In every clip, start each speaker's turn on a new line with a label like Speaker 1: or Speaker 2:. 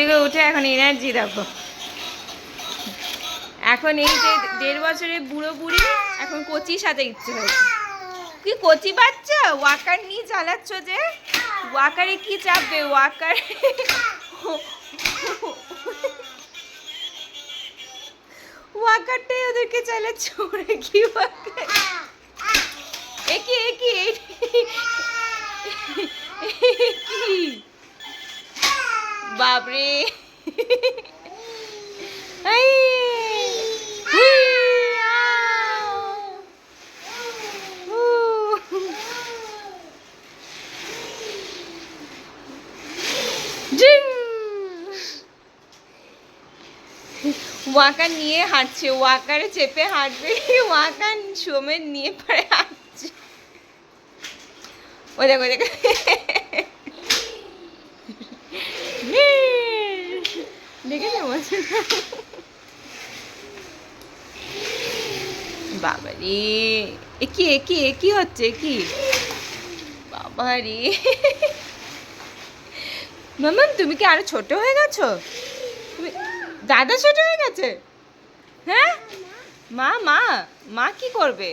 Speaker 1: থেকে উঠে এখন এনার্জি দেখো। এখন এই যে দেড় বছরের বুড়ো বুড়ি, এখন কচি সাথে ইচ্ছে হয়েছে। কি কচি বাচ্চা? ওয়াকার নিয়ে চালাচ্ছ যে? ওয়াকারে কি চাপবে? ওয়াকার ওয়াকারটাই ওদেরকে চালাচ্ছ ওরা কি ওয়াকার কি? বাপরে! ওয়াকার নিয়ে হাঁটছে, ওয়াকারে চেপে হাঁটবে, ওয়াকার সোমের নিয়ে পরে হাঁটছে। ওই দেখো দেখো। দেখেছ বলছে বাবা রে এ কি এ কি হচ্ছে কি? বাবা রে মামাম তুমি কি আরও ছোট হয়ে গেছো? তুমি, দাদা ছোট হয়ে গেছে? হ্যাঁ? মা মা মা কি করবে?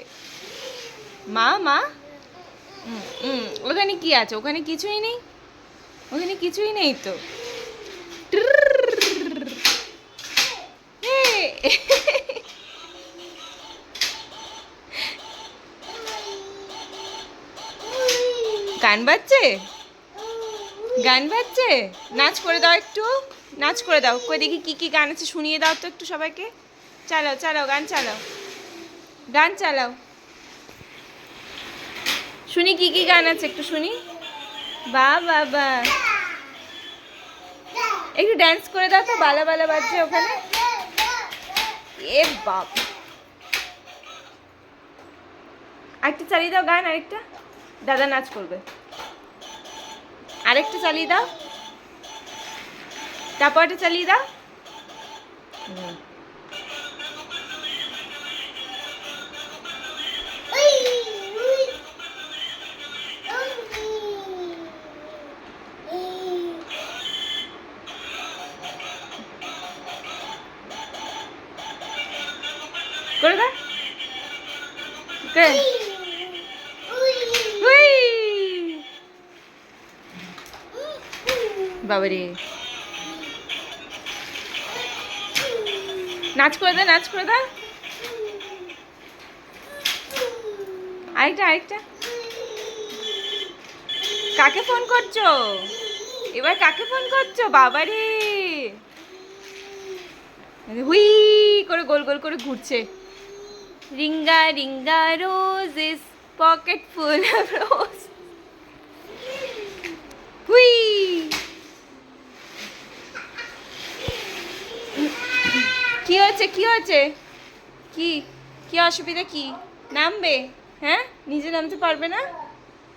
Speaker 1: মা মা? ওখানে কি আছে? ওখানে কিছুই নেই? ওখানে কিছুই নেই তো? গান বাজছে? গান বাজছে? নাচ করে দাও একটু। নাচ করে দাও। কই দেখি কি কি গান আছে, শুনিয়ে দাও তো একটু সবাইকে। চালাও চালাও, গান চালাও। গান চালাও। শুনি কি কি গান আছে একটু শুনি। বা বাবা একটু ড্যান্স করে দাও তো, বালা বালা বাজছে ওখানে। এ বাপ। আরেকটা চালিয়ে দাও গান, আরেকটা। দাদা নাচ করবে। আরেকটা চালিয়ে দাও। তারপরটা চালিয়ে দাও। হুম। করে হুই বাবারে। নাচ করে দে, নাচ করে দে। আরেকটা আরেকটা। কাকে ফোন করছ? এবার কাকে ফোন করছ? বাবারে। হুই করে গোল গোল করে ঘুরছে। Ringa ringa rose is pocket full of rose হুই কি হয়েছে কি হয়েছে? কি কি অসুবিধা, কি? নামবে? হ্যাঁ? নিজে নামতে পারবে না?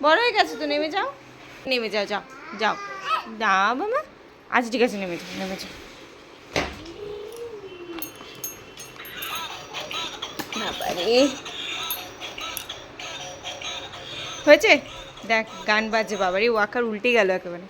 Speaker 1: বড় হয়ে গেছে তো, নেমে যাও। নেমে যাও যাও যাও। না, বাবা আচ্ছা ঠিক আছে, নেমে যাও নেমে যাও। বাবারে হয়েছে? দেখ গান বাজে বাবারে ওয়াকার উল্টে গেল একেবারে।